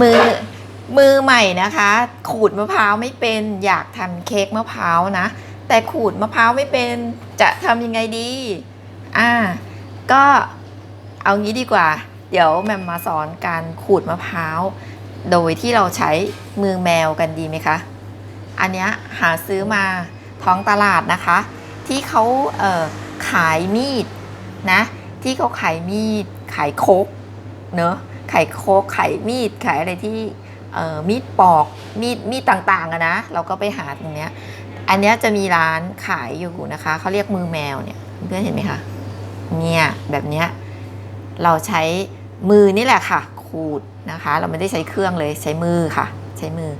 มือมือใหม่นะคะ ขูดมะพร้าวไม่เป็นอยากทำเค้กมะพร้าวนะ แต่ขูดมะพร้าวไม่เป็นจะทำยังไงดี อ่า ก็เอางี้ดีกว่า เดี๋ยวแมมมาสอนการขูดมะพร้าว โดยที่เราใช้มือแมวกันดีไหมคะ อันเนี้ยหาซื้อมาท้องตลาดนะคะ ที่เขาเออขายมีดนะ ที่เขาขายมีดขายโคกเนอะายโคกขายมีดขายอะไรที่มีดปอกมีดมีดต่างๆอะนะ เราก็ไปหาตรงเนี้ย อันเนี้ยจะมีร้านขายอยู่นะคะเขาเรียกมือแมวเนี่ยเพื่อนเห็นไหมคะเนี่ยแบบเนี้ยเราใช้มือนี่แหละค่ะ ขูดนะคะ เราไม่ได้ใช้เครื่องเลยใช้มือค่ะ ใช้มือ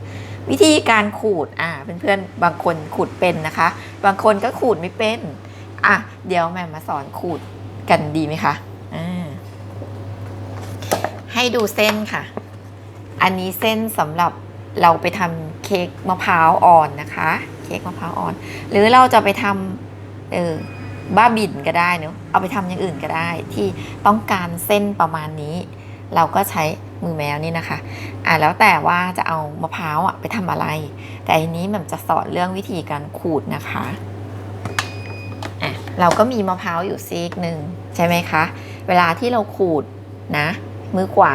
วิธีการขูดอ่าเพื่อนๆบางคนขูดเป็นนะคะ บางคนก็ขูดไม่เป็นอะเดี๋ยวแม่มาสอนขูดกันดีไหมคะ ให้ดูเส้นค่ะ อันนี้เส้นสำหรับเราไปทำเค้กมะพร้าวอ่อนนะคะ เค้กมะพร้าวอ่อน หรือเราจะไปทำเออบ้าบินก็ได้เนอะเอาไปทำอย่างอื่นก็ได้ ที่ต้องการเส้นประมาณนี้ เราก็ใช้มือแมวนี่นะคะอะแล้วแต่ว่าจะเอามะพร้าวอะไปทำอะไร แต่อันนี้มันจะสอนเรื่องวิธีการขูดนะคะอะเราก็มีมะพร้าวอยู่ซีกหนึ่งใช่ไหมคะ เวลาที่เราขูดนะ มือขวา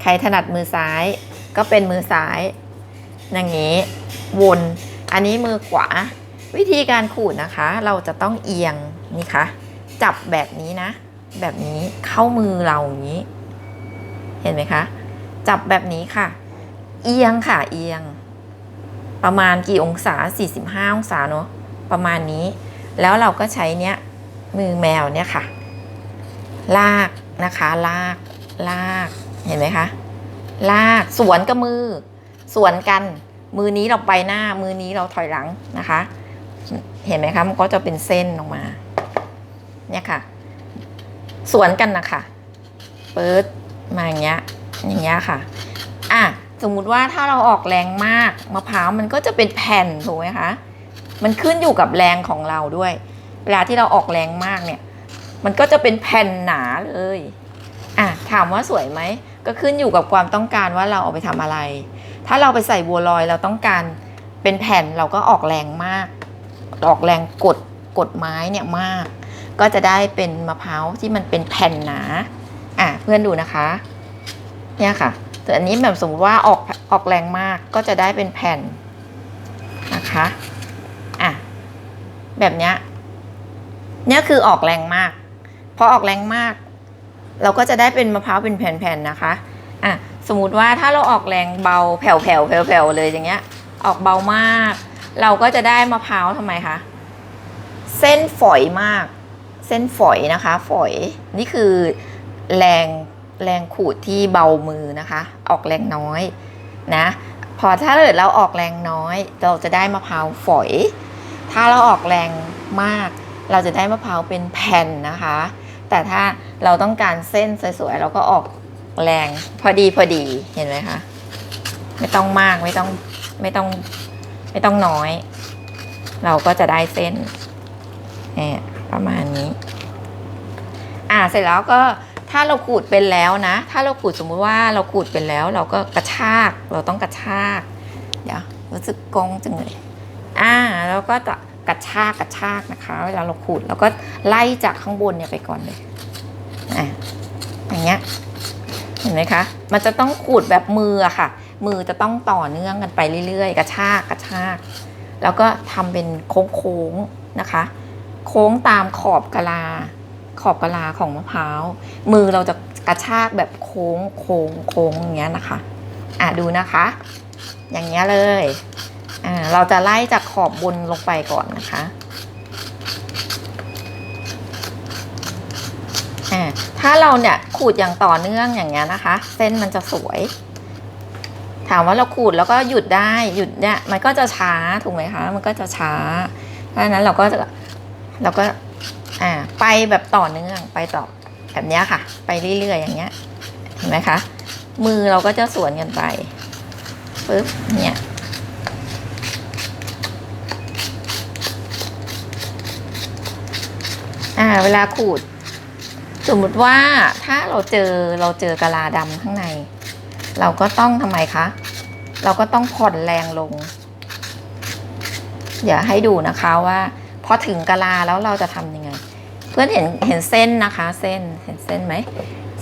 ใครถนัดมือซ้าย ก็เป็นมือซ้ายอย่างนี้ วนอันนี้มือขวา วิธีการขูดนะคะ เราจะต้องเอียงนี่คะจับแบบนี้นะ แบบนี้เข้ามือเราอย่างนี้ เห็นไหมคะ จับแบบนี้ค่ะ เอียงค่ะเอียง ประมาณกี่องศา 45 องศาเนาะประมาณนี้ แล้วเราก็ใช้เนี้ยมือแมวเนี่ยค่ะ ลาก นะคะ ลากลากเห็นไหมคะ ลากสวนกับมือ สวนกันมือนี้เราไปหน้ามือนี้เราถอยหลังนะคะ เห็นไหมคะมันก็จะเป็นเส้นออกมา เนี่ยค่ะ สวนกันนะคะเปิดมาอย่างเงี้ยอย่างเงี้ยค่ะอะสมมุติว่าถ้าเราออกแรงมากมะพร้าวมันก็จะเป็นแผ่นถูกไหมคะ มันขึ้นอยู่กับแรงของเราด้วย เวลาที่เราออกแรงมากเนี่ย มันก็จะเป็นแผ่นหนาเลยอะถามว่าสวยไหมก็ขึ้นอยู่กับความต้องการว่าเราเอาไปทำอะไร ถ้าเราไปใส่บัวลอยเราต้องการเป็นแผ่นเราก็ออกแรงมาก ออกแรงกดกดไม้เนี่ยมาก ก็จะได้เป็นมะพร้าวที่มันเป็นแผ่นหนาอะเพื่อนดูนะคะเนี่ยค่ะแต่อันนี้แบบสมมติว่าออกออกแรงมากก็จะได้เป็นแผ่นนะคะอะแบบเนี้ยเนี่ยคือออกแรงมาก พอออกแรงมาก เราก็จะได้เป็นมะพร้าวเป็นแผ่นๆนะคะอะสมมติว่าถ้าเราออกแรงเบาแผ่วๆแผ่วๆเลยอย่างเงี้ย ออกเบามาก เราก็จะได้มะพร้าวทำไมคะเส้นฝอยมาก เส้นฝอยนะคะ ฝอยนี่คือแรงแรงขูดที่เบามือนะคะ ออกแรงน้อยนะพอถ้าเกิดเราออกแรงน้อย เราจะได้มะพร้าวฝอย ถ้าเราออกแรงมาก เราจะได้มะพร้าวเป็นแผ่นนะคะ แต่ถ้าเราต้องการเส้นสวยๆเราก็ออกแรงพอดีพอดีเห็นไหมคะไม่ต้องมากไม่ต้องไม่ต้องไม่ต้องน้อย เราก็จะได้เส้นเนี่ยประมาณนี้ อ่าเสร็จแล้วก็ถ้าเราขูดเป็นแล้วนะ ถ้าเราขูดสมมุติว่าเราขูดเป็นแล้ว เราก็กระชากเราต้องกระชาก เดี๋ยวรู้สึกกงจังเลยอ่าแล้วก็จะ กระชากกระชากนะคะ เวลาเราขูดเราก็ไล่จากข้างบนเนี่ยไปก่อนเลยอะอย่างเงี้ยเห็นไหมคะ มันจะต้องขูดแบบมืออะค่ะ มือจะต้องต่อเนื่องกันไปเรื่อยๆ กระชากกระชาก แล้วก็ทำเป็นโค้งๆนะคะ โค้งตามขอบกะลา ขอบกะลาของมะพร้าว มือเราจะกระชากแบบโค้งโค้งโค้งอย่างเงี้ยนะคะ อะดูนะคะ อย่างเงี้ยเลย อ่าเราจะไล่จากขอบบนลงไปก่อนนะคะอ่าถ้าเราเนี่ยขูดอย่างต่อเนื่องอย่างเงี้ยนะคะ เส้นมันจะสวย ถามว่าเราขูดแล้วก็หยุดได้หยุดเนี่ยมันก็จะช้าถูกไหมคะมันก็จะช้าเพราะฉะนั้นเราก็จะเราก็อ่าไปแบบต่อเนื่องไปต่อแบบเนี้ยค่ะ ไปเรื่อยๆอย่างเงี้ยเห็นไหมคะมือเราก็จะสวนกันไปปึ๊บเนี่ย อ่า เวลาขูด สมมุติว่าถ้าเราเจอเราเจอกะลาดำข้างใน เราก็ต้องทำไมคะ เราก็ต้องผ่อนแรงลง เดี๋ยวให้ดูนะคะว่าพอถึงกะลาแล้วเราจะทำยังไง เพื่อนเห็นเห็นเส้นนะคะ เส้นเห็นเส้นไหม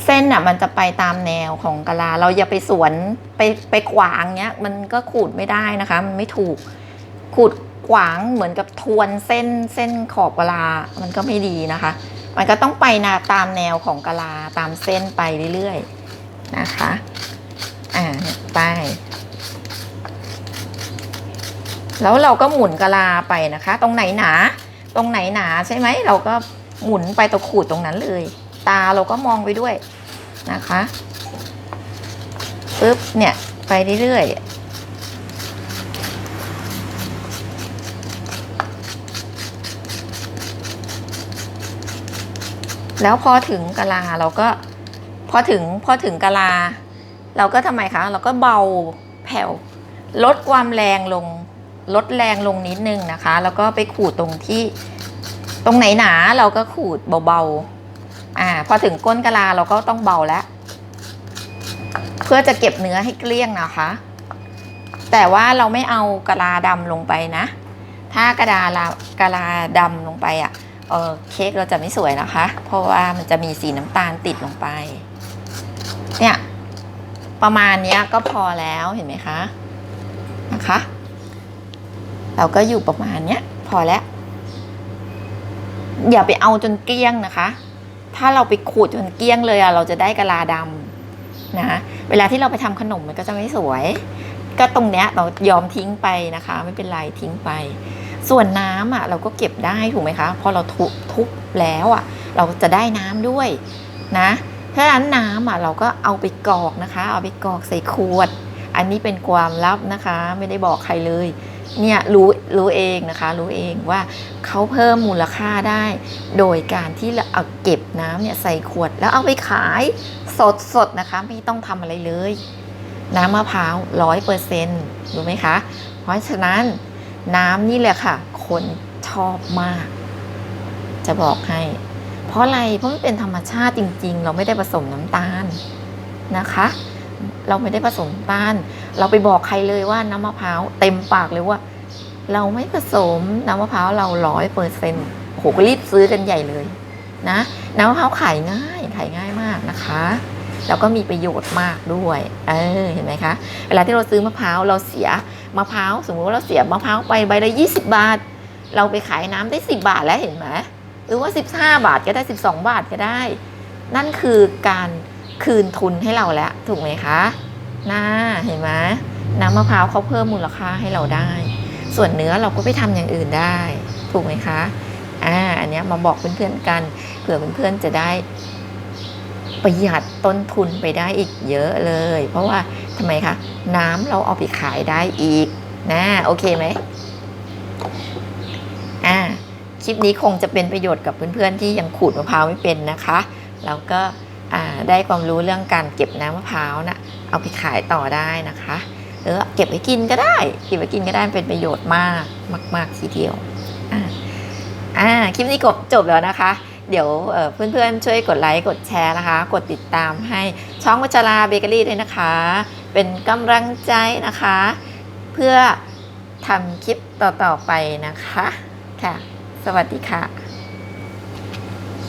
เส้นอะมันจะไปตามแนวของกะลา เราอย่าไปสวนไปไปขวางเนี้ย มันก็ขูดไม่ได้นะคะ มันไม่ถูกขูด ขวางเหมือนกับทวนเส้นเส้นขอบกะลา มันก็ไม่ดีนะคะ มันก็ต้องไปนะตามแนวของกะลาตามเส้นไปเรื่อยๆนะคะ อ่าไปแล้วเราก็หมุนกะลาไปนะคะ ตรงไหนหนา ตรงไหนหนาใช่ไหมเราก็หมุนไปตะขูดตรงนั้นเลย ตาเราก็มองไปด้วยนะคะปึ๊บเนี่ยไปเรื่อย แล้วพอถึงกะลาเราก็พอถึงพอถึงกะลา เราก็ทำไมคะ เราก็เบาแผ่วลดความแรงลงลดแรงลงนิดนึงนะคะ แล้วก็ไปขูดตรงที่ตรงไหนหนาเราก็ขูดเบาๆอ่าพอถึงก้นกะลาเราก็ต้องเบาแล้ว เพื่อจะเก็บเนื้อให้เกลี้ยงนะคะ แต่ว่าเราไม่เอากะลาดำลงไปนะ ถ้ากระดาลากะลาดำลงไปอะ เออเค้กเราจะไม่สวยนะคะ เพราะว่ามันจะมีสีน้ำตาลติดลงไป เนี่ย ประมาณนี้ก็พอแล้วเห็นไหมคะนะคะ เราก็อยู่ประมาณนี้พอแล้ว อย่าไปเอาจนเกลี้ยงนะคะ ถ้าเราไปขูดจนเกลี้ยงเลยอะเราจะได้กะลาดำนะเวลาที่เราไปทำขนมมันก็จะไม่สวย ก็ตรงเนี้ยเรายอมทิ้งไปนะคะ ไม่เป็นไรทิ้งไป ส่วนน้ำอะเราก็เก็บได้ถูกไหมคะพอเราทุบทุบแล้วอะเราจะได้น้ำด้วยนะเพราะฉะนั้นน้ำอะเราก็เอาไปกรอกนะคะ เอาไปกรอกใส่ขวด อันนี้เป็นความลับนะคะ ไม่ได้บอกใครเลยเนี่ยรู้รู้เองนะคะ รู้เองว่าเขาเพิ่มมูลค่าได้ โดยการที่เราเอาเก็บน้ำเนี่ยใส่ขวด แล้วเอาไปขายสดสดนะคะ ไม่ต้องทำอะไรเลย น้ำมะพร้าวร้อยเปอร์เซ็นต์รู้ไหมคะ เพราะฉะนั้น น้ำนี่แหละค่ะ คนชอบมาก จะบอกให้ เพราะอะไรเพราะมันเป็นธรรมชาติจริง ๆ เราไม่ได้ผสมน้ำตาลนะคะ เราไม่ได้ผสมน้ำตาลเราไปบอกใครเลยว่าน้ำมะพร้าวเต็มปากเลยว่า เราไม่ผสมน้ำมะพร้าวเราร้อยเปอร์เซ็นต์โหก็รีบซื้อกันใหญ่เลยนะน้ำมะพร้าวขายง่ายขายง่ายมากนะคะ แล้วก็มีประโยชน์มากด้วย เออเห็นไหมคะ เวลาที่เราซื้อมะพร้าวเราเสีย มะพร้าวสมมติว่าเราเสียบมะพร้าวไปใบละ20 บาท เราไปขายน้ำได้ 10 บาทแล้วเห็นไหมหรือว่า 15 บาทก็ได้ 12 บาทก็ได้ นั่นคือการคืนทุนให้เราแล้วถูกไหมคะน่าเห็นไหมน้ำมะพร้าวเขาเพิ่มมูลค่าให้เราได้ ส่วนเนื้อเราก็ไปทำอย่างอื่นได้ ถูกไหมคะอ่าอันเนี้ยมาบอกเพื่อนๆกันเผื่อเพื่อนๆจะได้ประหยัดต้นทุนไปได้อีกเยอะเลย เพราะว่า ทำไมคะ น้ำเราเอาไปขายได้อีกนะโอเคไหมอ่าคลิปนี้คงจะเป็นประโยชน์กับเพื่อนๆที่ยังขูดมะพร้าวไม่เป็นนะคะแล้วก็อ่าได้ความรู้เรื่องการเก็บน้ำมะพร้าวนะเอาไปขายต่อได้นะคะหรือเก็บไว้กินก็ได้เก็บไว้กินก็ได้เป็นประโยชน์มากมากๆทีเดียวอ่าอ่าคลิปนี้จบจบแล้วนะคะ เดี๋ยวเพื่อนๆช่วยกดไลค์กดแชร์นะคะ กดติดตามให้ช่องวัชราเบเกอรี่ด้วยนะคะ เป็นกำลังใจนะคะ เพื่อทำคลิปต่อๆไปนะคะค่ะ สวัสดีค่ะ